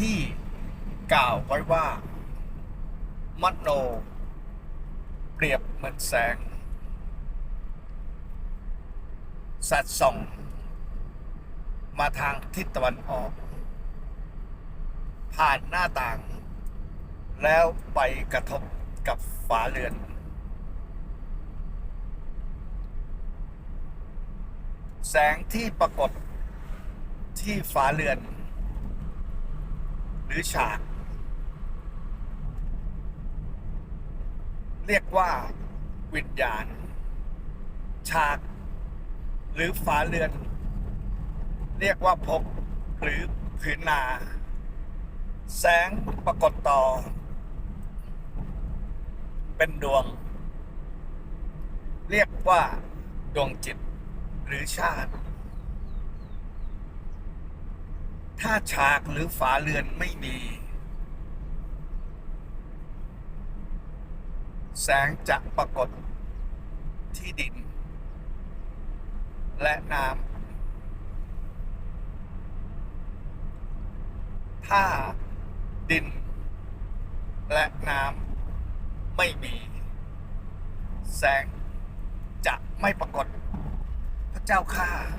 ที่กล่าวไว้ว่า มโน เปรียบเหมือนแสง สัดส่อง มาทางทิศตะวันออก ผ่านหน้าต่าง แล้วไปกระทบกับฝาเรือน แสงที่ปรากฏที่ฝาเรือน หรือฉาก เรียกว่าวิญญาณ ฉาก หรือฝาเรือน เรียกว่าภพหรือผืนนา แสงปรากฏต่อ เป็นดวง เรียกว่าดวงจิตหรือชาติ ถ้าฉากหรือฝาเรือนไม่มี แสงจะปรากฏที่ดิน และน้ำถ้าดิน และน้ำไม่มี แสงจะไม่ปรากฏ พระเจ้าข้า